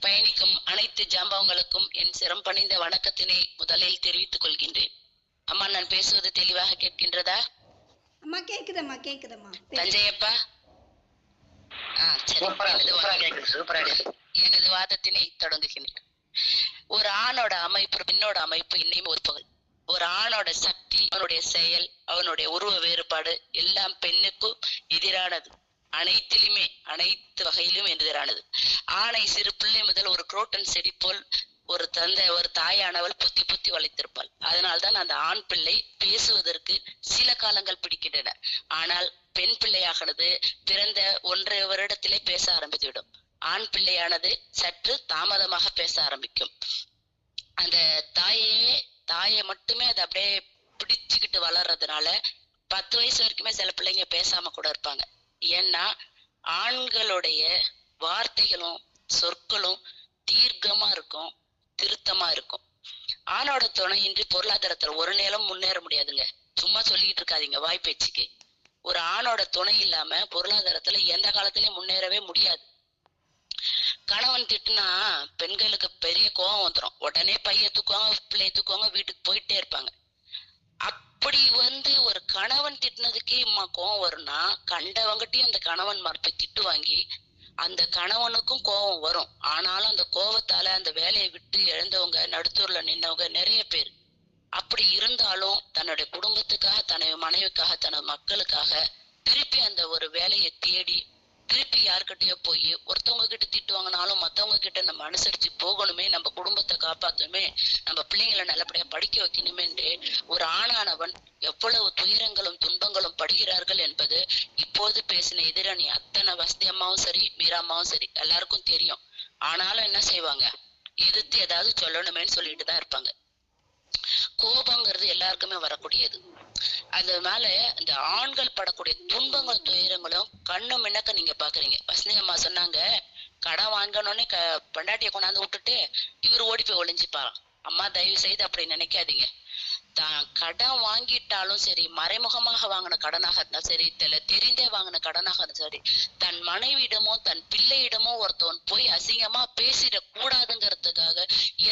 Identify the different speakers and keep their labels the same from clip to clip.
Speaker 1: பயணிக்கும் அனைத்து ஜாம்பவங்களுக்கும் என் சிரம் பணிந்த வணக்கத்தினை முதலில் தெரிவித்துக் கொள்கின்றேன். அம்மா நான் பேசுவது தெளிவாக கேட்கின்றதா?
Speaker 2: அம்மா கேக்குதம்மா கேக்குதம்மா.
Speaker 1: தஞ்சையப்பா? ஆ சரி
Speaker 3: சூப்பரா
Speaker 1: எனது வாதத்தினை தொடங்குகின்றேன். ஒரு ஆணோட அமைப்பு பெண்ணோட அமைப்பு இன்னும் ஒரு பகுதி. ஒரு ஆணோட சக்தி அவனுடைய செயல் அவனுடைய உருவ வேறுபாடு எல்லாம் பெண்ணுக்கும் எதிரானது. அனைத்திலுமே அனைத்து வகையிலும் எதிரானது ஆணை சிறு பிள்ளை முதல் ஒரு குரோட்டன் செடி போல் ஒரு தந்தை ஒரு தாயானவள் புத்தி புத்தி வளைத்திருப்பாள். அதனால்தான் அந்த ஆண் பிள்ளை பேசுவதற்கு சில காலங்கள் பிடிக்கின்றன. ஆனால் பெண் பிள்ளையாகனது பிறந்த ஒன்றரை வருடத்திலே பேச ஆரம்பித்துவிடும். ஆண் பிள்ளையானது சற்று தாமதமாக பேச ஆரம்பிக்கும். அந்த தாயே தாயை மட்டுமே அது அப்படியே பிடிச்சுக்கிட்டு வளர்றதுனால பத்து வயசு வரைக்குமே சில பிள்ளைங்க பேசாம கூட இருப்பாங்க. ஏன்னா ஆண்களுடைய வார்த்தைகளும் சொற்களும் தீர்க்கமா இருக்கும் திருத்தமா இருக்கும். ஆணோட துணையின்றி பொருளாதாரத்துல ஒரு நேரம் முன்னேற முடியாதுங்க. சும்மா சொல்லிட்டு இருக்காதீங்க வாய்ப்பேச்சுக்கு ஒரு ஆணோட துணை இல்லாம பொருளாதாரத்துல எந்த காலத்திலயும் முன்னேறவே முடியாது. கணவன் திட்டுனா பெண்களுக்கு பெரிய கோபம் வந்துடும் உடனே பைய தூக்குவாங்க பிள்ளைய தூக்குவாங்க வீட்டுக்கு போயிட்டே இருப்பாங்க. அப்படி வந்து ஒரு கணவன் திட்டினதுக்கே இம்மா கோவம் வரும்னா கண்டவங்கிட்டயும் அந்த கணவன் மறுப்பு திட்டு வாங்கி அந்த கணவனுக்கும் கோபம் வரும். ஆனாலும் அந்த கோபத்தால அந்த வேலையை விட்டு எழுந்தவங்க நடுத்தூர்ல நின்னவங்க நிறைய பேர். அப்படி இருந்தாலும் தன்னுடைய குடும்பத்துக்காக தன்னுடைய மனைவிக்காக தனது மக்களுக்காக திருப்பி அந்த ஒரு வேலையை தேடி திருப்பி யாருக்கிட்டயோ போய் ஒருத்தவங்க கிட்ட திட்டு வாங்கினாலும் மத்தவங்க கிட்ட நம்ம அனுசரிச்சு போகணுமே நம்ம குடும்பத்தை காப்பாத்தணுமே நம்ம பிள்ளைங்களை நல்லபடியா படிக்க வைக்கணுமே ஒரு ஆணானவன் எவ்வளவு துயரங்களும் துன்பங்களும் படுகிறார்கள் என்பது இப்போது பேசின எதிரணி அத்தனை வசதி அம்மாவும் சரி மீராம்மாவும் சரி எல்லாருக்கும் தெரியும். ஆனாலும் என்ன செய்வாங்க? எதிர்த்து ஏதாவது சொல்லணுமேன்னு சொல்லிட்டு தான் இருப்பாங்க. கோபங்கிறது எல்லாருக்குமே வரக்கூடியது. அதனால இந்த ஆண்கள் படக்கூடிய துன்பங்களும் துயரங்களும் கண்ணு மின்னக்க நீங்க பாக்குறீங்க. வசந்தி அம்மா சொன்னாங்க கடன் வாங்கணும்னே க பொண்டாட்டியை கொண்டாந்து விட்டுட்டு இவர் ஓடி போய் ஒளிஞ்சுப்பாராம். அம்மா தயவு செய்து அப்படி நினைக்காதீங்க. தான் கடன் வாங்கிட்டாலும் சரி மறைமுகமாக வாங்கின கடனாக இருந்தாலும் சரி தெல தெரிந்தே வாங்கின கடனாக இருந்தாலும் சரி தன் மனைவியிடமோ தன் பிள்ளையிடமோ ஒருத்தவன் போய் அசிங்கமா பேசிடக்கூடாதுங்கிறதுக்காக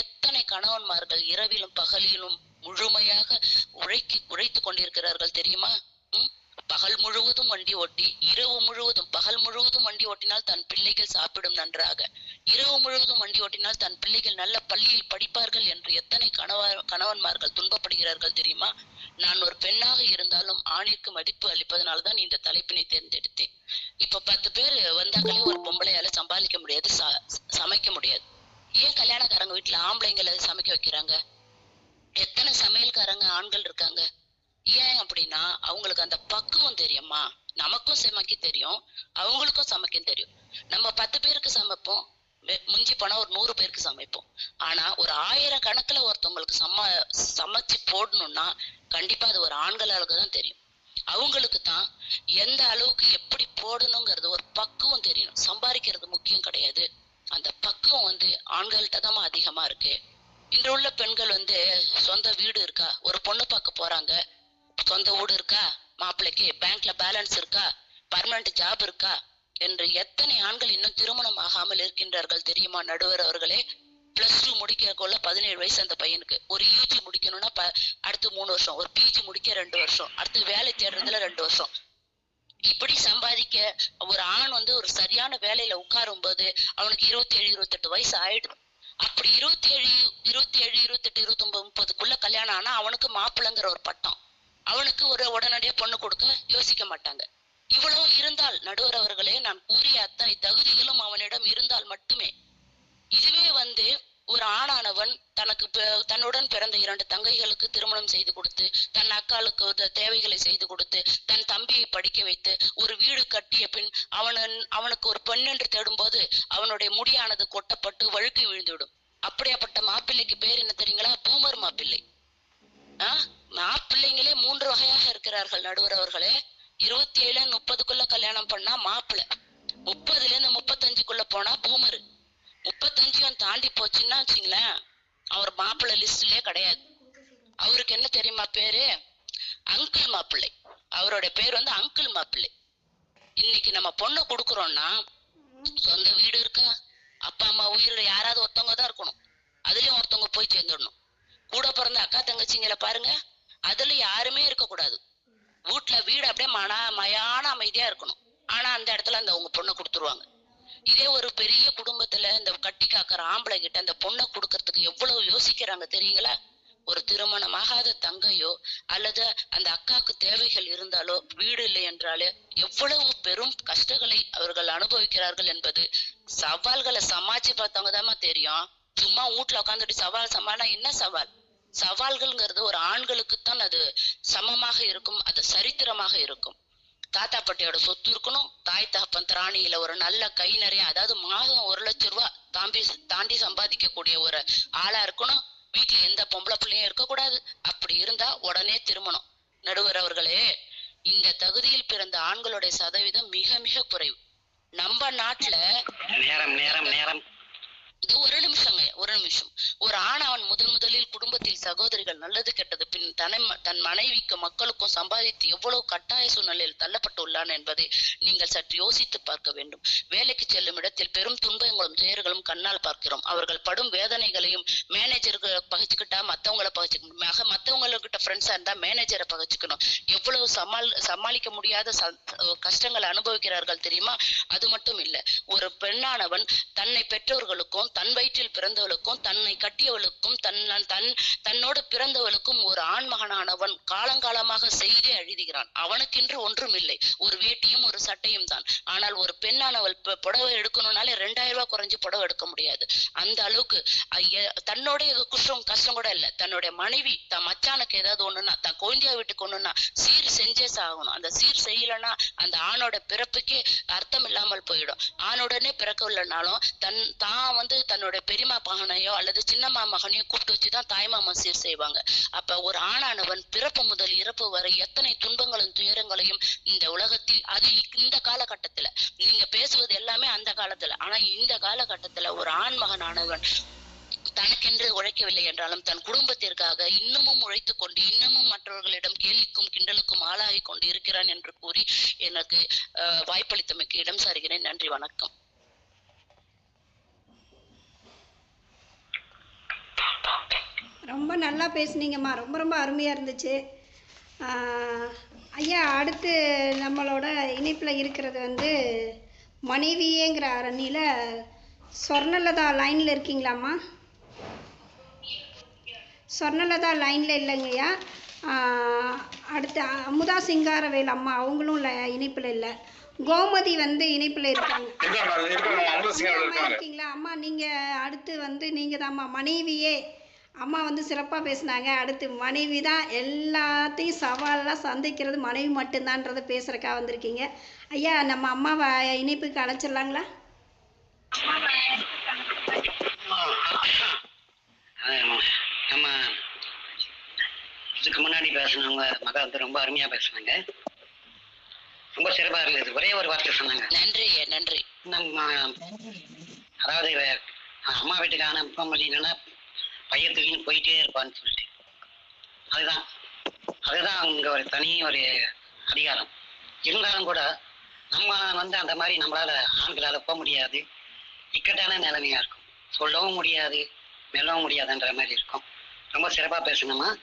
Speaker 1: எத்தனை கணவன்மார்கள் இரவிலும் பகலிலும் முழுமையாக உழைக்கி உழைத்து கொண்டிருக்கிறார்கள் தெரியுமா? பகல் முழுவதும் வண்டி ஓட்டி இரவு முழுவதும் பகல் முழுவதும் வண்டி ஓட்டினால் தன் பிள்ளைகள் சாப்பிடும் நன்றாக. இரவு முழுவதும் வண்டி ஓட்டினால் தன் பிள்ளைகள் நல்ல பள்ளியில் படிப்பார்கள் என்று எத்தனை கணவ கணவன்மார்கள் துன்பப்படுகிறார்கள் தெரியுமா? நான் ஒரு பெண்ணாக இருந்தாலும் ஆணிற்கு மதிப்பு அளிப்பதனால தான் இந்த தலைப்பினை தேர்ந்தெடுத்தேன். இப்ப பத்து பேர் வந்தாங்களே ஒரு பொம்பளையால சம்பாதிக்க முடியாது ச- சமைக்க முடியாது. ஏன் கல்யாணக்காரங்க வீட்டுல ஆம்பளைங்களை சமைக்க வைக்கிறாங்க? எத்தனை சமையல்காரங்க ஆண்கள் இருக்காங்க? ஏன் அப்படின்னா அவங்களுக்கு அந்த பக்குவம் தெரியுமா? நமக்கும் சமைக்க தெரியும் அவங்களுக்கும் சமைக்க தெரியும். நம்ம பத்து பேருக்கு சமைப்போம் முஞ்சி போனா ஒரு நூறு பேருக்கு சமைப்போம். ஆனா ஒரு ஆயிரம் கணக்குல ஒருத்தவங்களுக்கு சம சமைச்சு போடணும்னா கண்டிப்பா அது ஒரு ஆண்களாளுக்கு தான் தெரியும். அவங்களுக்கு தான் எந்த அளவுக்கு எப்படி போடணுங்கிறது ஒரு பக்குவம் தெரியணும் சம்பாதிக்கிறது முக்கியம் கிடையாது. அந்த பக்குவம் வந்து ஆண்கள்கிட்ட தான் அதிகமா இருக்கு. இன்று உள்ள பெண்கள் வந்து சொந்த வீடு இருக்கா? ஒரு பொண்ணு பார்க்க போறாங்க. சொந்த வீடு இருக்கா? மாப்பிள்ளைக்கு பேங்க்ல பேலன்ஸ் இருக்கா? பர்மனன்ட் ஜாப் இருக்கா? என்று எத்தனை ஆண்கள் இன்னும் திருமணம் ஆகாமல் இருக்கின்றார்கள் தெரியுமா? நடுவர் அவர்களே பிளஸ் டூ முடிக்கிறக்குள்ள பதினேழு வயசு அந்த பையனுக்கு. ஒரு யூஜி முடிக்கணும்னா ப- அடுத்து மூணு வருஷம். ஒரு பிஜி முடிக்க ரெண்டு வருஷம். அடுத்து வேலை தேடுறதுல ரெண்டு வருஷம். இப்படி சம்பாதிக்க ஒரு ஆண் வந்து ஒரு சரியான வேலையில உட்காரும் போது அவனுக்கு இருபத்தி ஏழு இருபத்தெட்டு வயசு ஆயிடும் அப்படி இருபத்தி ஏழு இருபத்தி ஏழு இருபத்தெட்டு இருபத்தொன்பது முப்பதுக்குள்ள கல்யாணம் ஆனா அவனுக்கு மாப்பிள்ளைங்கிற ஒரு பட்டம். அவனுக்கு ஒரு உடனடியா பொண்ணு கொடுக்க யோசிக்க மாட்டாங்க. இவ்வளவு இருந்தால் நடுவர் அவர்களே நான் கூறிய அத்தனை தகுதிகளும் அவனிடம் இருந்தால் மட்டுமே. இதுவே வந்து ஒரு ஆணானவன் தனக்கு தன்னுடன் பிறந்த இரண்டு தங்கைகளுக்கு திருமணம் செய்து கொடுத்து தன் அக்காளுக்கு தேவைகளை செய்து கொடுத்து தன் தம்பியை படிக்க வைத்து ஒரு வீடு கட்டிய பின் அவனன் அவனுக்கு ஒரு பெண் என்று தேடும்போது அவனுடைய முடியானது கொட்டப்பட்டு வழுக்கி விழுந்துவிடும். அப்படியாப்பட்ட மாப்பிள்ளைக்கு பேர் என்ன தெரியுங்களா? பூமர் மாப்பிள்ளை. ஆஹ் மாப்பிள்ளைங்களே மூன்று வகையாக இருக்கிறார்கள் நடுவர் அவர்களே. இருபத்தி ஏழு முப்பதுக்குள்ள கல்யாணம் பண்ணா மாப்பிள்ளை. முப்பதுல இருந்து முப்பத்தஞ்சுக்குள்ள போனா பூமரு. முப்பத்தஞ்சையும் தாண்டி போச்சுன்னா வச்சுங்களேன் அவர் மாப்பிள்ளை லிஸ்ட்லயே கிடையாது. அவருக்கு என்ன தெரியுமா பேரு? அங்கிள் மாப்பிள்ளை. அவரோட பேர் வந்து அங்கிள் மாப்பிள்ளை. இன்னைக்கு நம்ம பொண்ணு கொடுக்குறோம்னா சொந்த வீடு இருக்கா? அப்பா அம்மா உயிரில் யாராவது ஒருத்தவங்க தான் இருக்கணும். அதுலயும் ஒருத்தவங்க போய் சேர்ந்துடணும். கூட பிறந்த அக்கா தங்கச்சிங்களை பாருங்க. அதுல யாருமே இருக்கக்கூடாது. வீட்டுல வீடு அப்படியே மன மயான அமைதியா இருக்கணும். ஆனா அந்த இடத்துல அந்த உங்க பொண்ணை கொடுத்துருவாங்க. இதே ஒரு பெரிய குடும்பத்துல இந்த கட்டி காக்கிற ஆம்பளை கிட்ட அந்த பொண்ணை கொடுக்கறதுக்கு எவ்வளவு யோசிக்கிறாங்க தெரியுங்களா? ஒரு திருமணமாகாத தங்கையோ அல்லது அந்த அக்காக்கு தேவைகள் இருந்தாலோ வீடு இல்லை என்றாலே எவ்வளவு பெரும் கஷ்டங்களை அவர்கள் அனுபவிக்கிறார்கள் என்பது சவால்களை சமாளிச்சு பார்த்தவங்க தெரியும். சும்மா வீட்டுல உட்காந்துட்டு சவால் சமாளா என்ன சவால்? சவால்கள்ங்கிறது ஒரு ஆண்களுக்குத்தான் அது சமமாக இருக்கும் அது சரித்திரமாக இருக்கும். தாத்தா பாட்டியோட சொத்து இருக்கணும். தாய் தகப்பன் திராணியில ஒரு நல்ல கை நிறைய அதாவது மாதம் ஒரு லட்சம் ரூபாய் தாண்டி தாண்டி சம்பாதிக்கக்கூடிய ஒரு ஆளா இருக்கணும். வீட்டுல எந்த பொம்பளை பிள்ளையும் இருக்கக்கூடாது. அப்படி இருந்தா உடனே திருமணம். நடுவர் அவர்களே இந்த தகுதியில் பிறந்த ஆண்களுடைய சதவீதம் மிக மிக குறைவு. நம்ம நாட்டுல
Speaker 3: நேரம் நேரம் நேரம்.
Speaker 1: இது ஒரு நிமிஷங்க ஒரு நிமிஷம். ஒரு ஆண் அவன் முதன் முதலில் குடும்பத்தில் சகோதரிகள் நல்லது கெட்டது பின் தன்னை தன் மனைவிக்கும் மக்களுக்கும் சம்பாதித்து எவ்வளவு கட்டாய சூழ்நிலையில் தள்ளப்பட்டுள்ளான் என்பதை நீங்கள் சற்று யோசித்து பார்க்க வேண்டும். வேலைக்கு செல்லும் இடத்தில் பெரும் துன்பங்களும் துயர்களும் கண்ணால் பார்க்கிறோம். அவர்கள் படும் வேதனைகளையும் மேனேஜர்கள் பகிச்சுக்கிட்டா மத்தவங்கள பகிச்சுக்கணும் மக மத்தவங்ககிட்ட ஃப்ரெண்ட்ஸா இருந்தா மேனேஜரை பகிச்சுக்கணும். எவ்வளவு சமாள் சமாளிக்க முடியாத ச- கஷ்டங்களை அனுபவிக்கிறார்கள் தெரியுமா? அது மட்டும் இல்ல ஒரு பெண்ணானவன் தன்னை பெற்றோர்களுக்கும் தன் வயிற்றில் பிறந்தவளுக்கும் தன்னை கட்டியவளுக்கும் தன் தன் தன்னோடு பிறந்தவளுக்கும் ஒரு ஆண்மகனானவன் காலங்காலமாக செய்தே அழுதுகிறான். அவனுக்கென்று ஒன்றும் இல்லை ஒரு வேட்டியும் ஒரு சட்டையும் தான். ஆனால் ஒரு பெண்ணானவள் புடவை எடுக்கணும்னாலே ரெண்டாயிரம் ரூபாய் குறைஞ்சு புடவை எடுக்க முடியாது. அந்த அளவுக்கு தன்னுடைய குஷ்டம் கஷ்டம் கூட இல்லை. தன்னுடைய மனைவி தன் மச்சானுக்கு ஏதாவது ஒண்ணுன்னா தன் குழந்தையா வீட்டுக்கு ஒண்ணுன்னா சீர் செஞ்சே சாகணும். அந்த சீர் செய்யலைன்னா அந்த ஆணோட பிறப்புக்கே அர்த்தம் இல்லாமல் போயிடும். ஆணுடனே பிறக்கவில்லைனாலும் தன் தான் வந்து தன்னோட பெரியமா மகனையோ அல்லது சின்னம்மா மகனையோ கூப்பிட்டு வச்சுதான் தாய்மாமா சீர் செய்வாங்க. அப்ப ஒரு ஆணானவன் பிறப்பு முதல் இறப்பு வரை எத்தனை துன்பங்களும் துயரங்களையும் இந்த உலகத்தில் அது இந்த காலகட்டத்துல நீங்க பேசுவது எல்லாமே அந்த காலத்துல. ஆனா இந்த காலகட்டத்துல ஒரு ஆண் மகனானவன் தனக்கென்று உழைக்கவில்லை என்றாலும் தன் குடும்பத்திற்காக இன்னமும் உழைத்துக் கொண்டு இன்னமும் மற்றவர்களிடம் கேலிக்கும் கிண்டலுக்கும் ஆளாகி கொண்டு இருக்கிறான் என்று கூறி எனக்கு வாய்ப்பளித்தமைக்கு இடம் சாருகிறேன். நன்றி வணக்கம்.
Speaker 2: ரொம்ப நல்லா பேசுனீங்கம்மா. ரொம்ப ரொம்ப அருமையாக இருந்துச்சு. ஐயா அடுத்து நம்மளோட இணைப்பில் இருக்கிறது வந்து மனைவியேங்கிற அரணியில் சொர்ணலதா லைனில் இருக்கீங்களாம்மா? சொர்ணலதா லைனில் இல்லைங்கய்யா அடுத்து அமுதா சிங்காரவேல் அம்மா அவங்களும் ல- இணைப்பில் இல்லை. கோமதி வந்து இணைப்பில் இருக்காங்க. இருக்கீங்களா? அம்மா நீங்கள் அடுத்து வந்து நீங்கள் தான்மா மனைவியே. அம்மா வந்து சிறப்பாக பேசுனாங்க. அடுத்து மனைவி தான் எல்லாத்தையும் சவாலெல்லாம் சந்திக்கிறது மனைவி மட்டும்தான்றதை பேசுகிறக்கா வந்திருக்கீங்க. ஐயா நம்ம அம்மாவை இணைப்புக்கு அழைச்சிடலாங்களா?
Speaker 3: நம்ம இதுக்கு முன்னாடி பேசினவங்க மக வந்து ரொம்ப அருமையா பேசுனாங்க. ரொம்ப சிறப்பா இருந்தது. ஒரே ஒரு வார்த்தை சொன்னாங்க.
Speaker 1: நன்றி நன்றி.
Speaker 3: நம்ம அதாவது அம்மா வீட்டுக்கு அனுப்ப முடியலன்னா பையன் தூக்கின்னு போயிட்டே இருப்பான்னு சொல்லிட்டு. அதுதான். அதுதான் அங்க ஒரு தனி ஒரு அதிகாரம். இருந்தாலும் கூட நம்ம வந்து அந்த மாதிரி நம்மளால ஆண்களால போக முடியாது. இக்கட்டான நிலைமையா இருக்கும். சொல்லவும் முடியாது மெல்லவும் முடியாதுன்ற மாதிரி இருக்கும். ரொம்ப சிறப்பா பேசணுமா